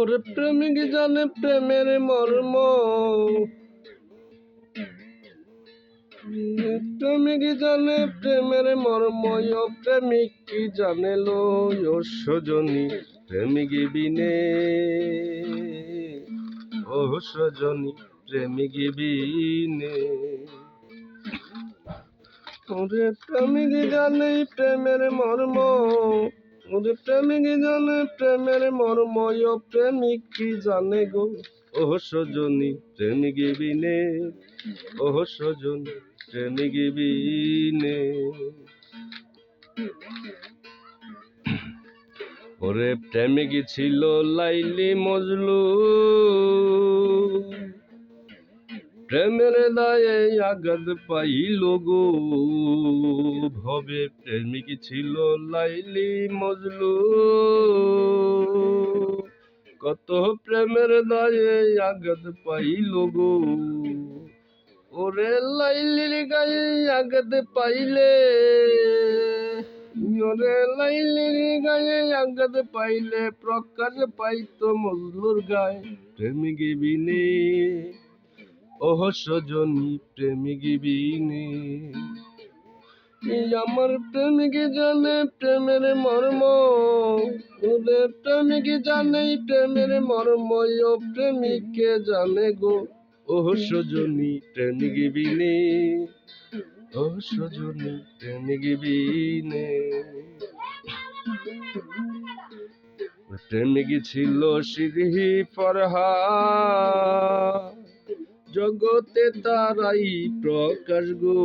ওরে প্রেমিক জানে প্রেমের মর্ম? প্রেমিক জানে প্রেমের মর্ম? প্রেমিক কি জানে লো সজনী? প্রেমিক বিনে? ও সজনী প্রেমিক বিনে? ওরে প্রেমিক জানে প্রেমের মর্ম? ওরে প্রেমিক জানে, প্রেমের মর্ময় প্রেমিক কি জানে গো? ও সজনী, প্রেমিক বিনে। ও সজনী, প্রেমিক বিনে। ওরে প্রেমিক ছিল লাইলি মজলু প্রেমের দায়ে আগাদ পাইল গো। ভবে প্রেমিক ছিল লাইলি মজলু। কত প্রেমের দায়ে আগাদ পাইল গো। ওরে লাইলির গায়ে আগাদ পাইলে। ওরে লাইলির গায়ে আগাদ পাইলে প্রকাশ পাইতো মজলুর গায়ে। প্রেমিক বিনে ওহ সজনী প্রেমিক বিনে। আমার প্রেমিক জানে প্রেমের মর্ম। ওরে প্রেমিক জানে প্রেমের মর্ম। ও প্রেমিকে জানে গো। ওহ সজনী বিনে। ও সজনী বিনে। প্রেমিক ছিল সিরহি ফরহা জগতে তারাই প্রকাশ গো।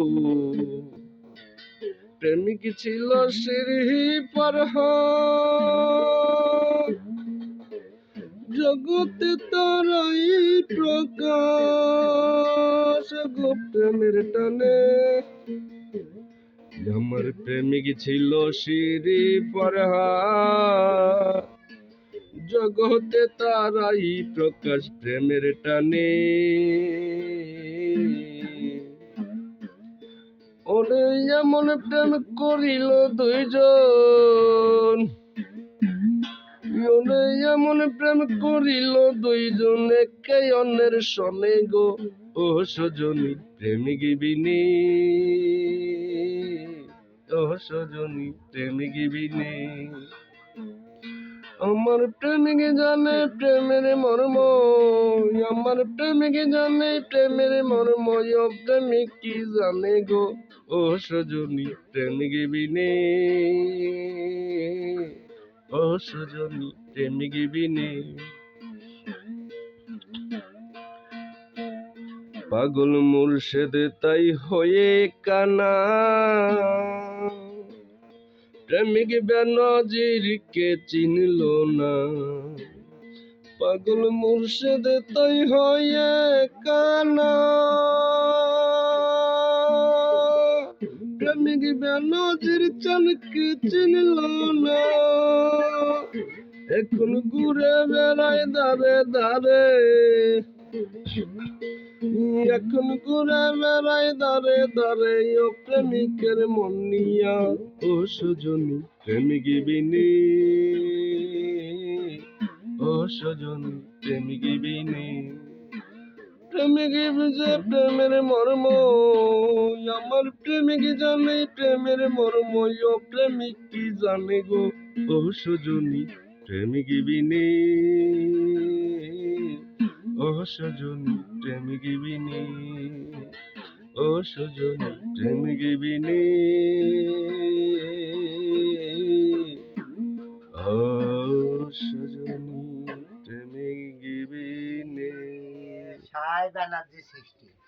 প্রেমিক ছিল সিরহি ফরহা জগতে তারাই প্রকাশ গো প্রেমের টানে। আমার প্রেমিক ছিল সিরি পরহা জগতে তারাই প্রকাশ প্রেমের টানে। ওরে এমন প্রেম করিল দুইজন। ওরে এমন প্রেম করিল দুইজন, একে অন্যের সনে গো ও সজনী প্রেমিক বিনে। ও সজনী প্রেমিক বিনে। আমার প্রেমিক জানে প্রেমের মর্ম আমার প্রেমিক জানে প্রেমের মর্ম প্রেমিক কি জানে গো? ও সজনী প্রেমিক বিনে। ও সজনী প্রেমিক বিনে। পাগল মুর্শেদ তাই হয়ে কানা। প্রেমিক বেনজিরকে চিনল না। পাগল মুর্শেদ তাই হয়ে কানা। প্রেমিক বেনজির চানকে চিনল না। এখন ঘুরে বেড়ায় দারে দারে। এখন ঘুরে বেড়ায় দারে দারে ও প্রেমিকের মন নিয়া ও সজনী। প্রেমিক বিনে, ও সজনী, প্রেমিক বিনে। প্রেমিক বুঝে প্রেমের মর্ম, আমার প্রেমিক জানে প্রেমের মর্ম, ও প্রেমিক কি জানে গো, ও সজনী। প্রেমিক বিনে ও সজনী, প্রেম গিবিনী। ও সজনী, প্রেম গিবিনী। ও সজনী, প্রেম গিবিনী। সাহেব এনার্জি সৃষ্টি।